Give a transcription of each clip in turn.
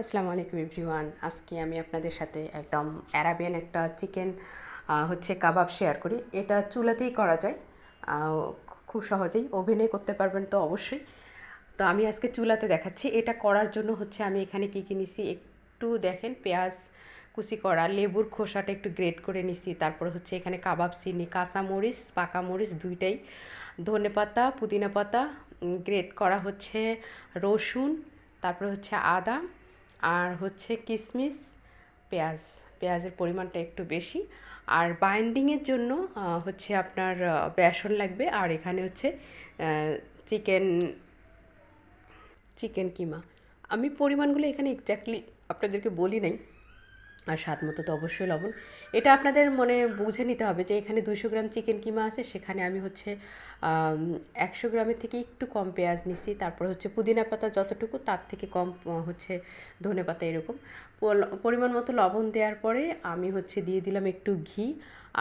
আসসালামু আলাইকুম এভরিওয়ান। আজকে আমি আপনাদের সাথে একদম অ্যারাবিয়ান একটা চিকেন হচ্ছে কাবাব শেয়ার করি। এটা চুলাতেই করা যায়। খুব সহজেই ওভেনে করতে পারবেন তো অবশ্যই। তো আমি আজকে চুলাতে দেখাচ্ছি। এটা করার জন্য হচ্ছে আমি এখানে কী কী নিছি একটু দেখেন। পেঁয়াজ কুচি করা, লেবুর খোসাটা একটু গ্রেট করে নিছি। তারপর হচ্ছে এখানে কাবাব চিনি কাঁচা মরিচ পাকা মরিচ দুইটাই। ধনে পাতা, পুদিনা পাতা গ্রেট করা হচ্ছে রসুন, তারপর হচ্ছে আদা আর হচ্ছে কিশমিশ পেঁয়াজ, পেঁয়াজের পরিমাণটা একটু বেশি। আর বাইন্ডিংয়ের জন্য হচ্ছে আপনার বেসন লাগবে। আর এখানে হচ্ছে চিকেন চিকেন কিমা। আমি পরিমাণগুলো এখানে এক্স্যাক্টলি আপনাদেরকে বলি নাই। আর স্বাদ মতো তো অবশ্যই লবণ। এটা আপনাদের মনে বুঝে নিতে হবে যে এখানে দুশো গ্রাম চিকেন কিমা আছে, সেখানে আমি হচ্ছে একশো গ্রামের থেকে একটু কম পেঁয়াজ নিছি, তারপর হচ্ছে পুদিনা পাতা যতটুকু তার থেকে কম হচ্ছে ধনে পাতা এরকম। পরিমাণ মতো লবণ দেওয়ার পরে আমি হচ্ছে দিয়ে দিলাম একটু ঘি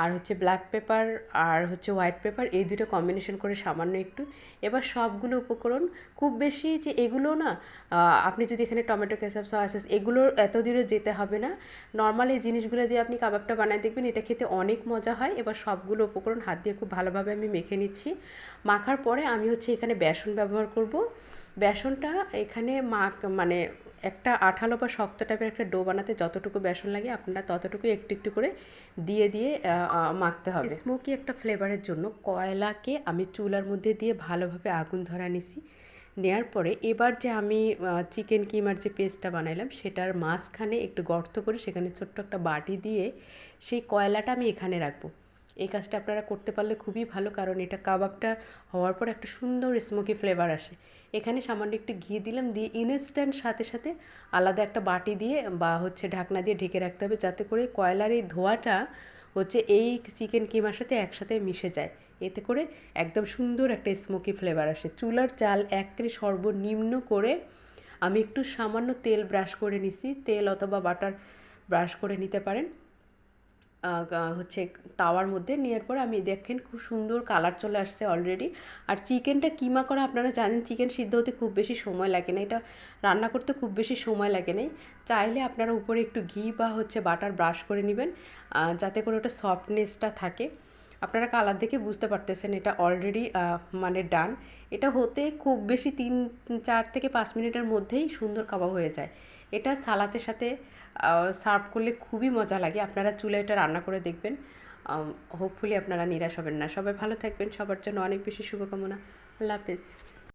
আর হচ্ছে ব্ল্যাক পেপার আর হচ্ছে হোয়াইট পেপার এই দুটো কম্বিনেশন করে সামান্য একটু। এবার সবগুলো উপকরণ, খুব বেশি যে এগুলো না আপনি যদি এখানে টমেটো, কেচাপ সস এগুলো এত দূরে যেতে হবে না। নর্মাল এই জিনিসগুলো দিয়ে আপনি কাবাবটা বানায় দেখবেন, এটা খেতে অনেক মজা হয়। এবার সবগুলো উপকরণ হাত দিয়ে খুব ভালোভাবে আমি মেখে নিচ্ছি। মাখার পরে আমি হচ্ছে এখানে বেসন ব্যবহার করব। বেসনটা এখানে মাখ মানে একটা আঠালো বা শক্ত টাইপের একটা ডো বানাতে যতটুকু বেসন লাগে আপনারা ততটুকু একটু একটু করে দিয়ে দিয়ে মাখতে হবে। স্মোকি একটা ফ্লেভারের জন্য কয়লাকে আমি চুলার মধ্যে দিয়ে ভালোভাবে আগুন ধরা নিছি। নেওয়ার পরে এবার যে আমি চিকেন কিমার যে পেস্টটা বানাইলাম সেটার মাঝখানে একটু গর্ত করে সেখানে ছোট্ট একটা বাটি দিয়ে সেই কয়লাটা আমি এখানে রাখব। এই কাজটা আপনারা করতে পারলে খুবই ভালো, কারণ এটা কাবাবটা হওয়ার পর একটা সুন্দর স্মোকি ফ্লেভার আসে। এখানে সামান্য একটু ঘি দিলাম, দিয়ে ইনস্ট্যান্ট সাথে সাথে আলাদা একটা বাটি দিয়ে বা হচ্ছে ঢাকনা দিয়ে ঢেকে রাখতে হবে, যাতে করে কয়লার এই ধোঁয়াটা হচ্ছে এই চিকেন কিমার সাথে একসাথে মিশে যায়। এতে করে একদম সুন্দর একটা স্মোকি ফ্লেভার আসে। চুলার চাল একেবারে সর্বনিম্ন করে আমি একটু সামান্য তেল ব্রাশ করে নিছি, তেল অথবা বাটার ব্রাশ করে নিতে পারেন। হচ্ছে তাওয়ার মধ্যে নেওয়ার পর আমি দেখেন খুব সুন্দর কালার চলে আসছে অলরেডি আর চিকেনটা কিমা করা আপনারা জানেন, চিকেন সিদ্ধ হতে খুব বেশি সময় লাগে না। এটা রান্না করতে খুব বেশি সময় লাগে না। চাইলে আপনারা উপরে একটু ঘি বা হচ্ছে বাটার ব্রাশ করে নেবেন যাতে করে ওটা সফটনেসটা থাকে। আপনারা কালার দেখে বুঝতে পারতেছেন এটা অলরেডি মানে ডান এটা হতে খুব বেশি তিন, চার থেকে পাঁচ মিনিটের মধ্যেই সুন্দর কাবাব হয়ে যায়। এটা সালাতের সাথে সার্ভ করলে খুবই মজা লাগে। আপনারা চুলে এটা রান্না করে দেখবেন। হোপফুলি আপনারা নিরাশ হবেন না। সবাই ভালো থাকবেন। সবার জন্য অনেক বেশি শুভকামনা। আল্লাহ হাফেজ।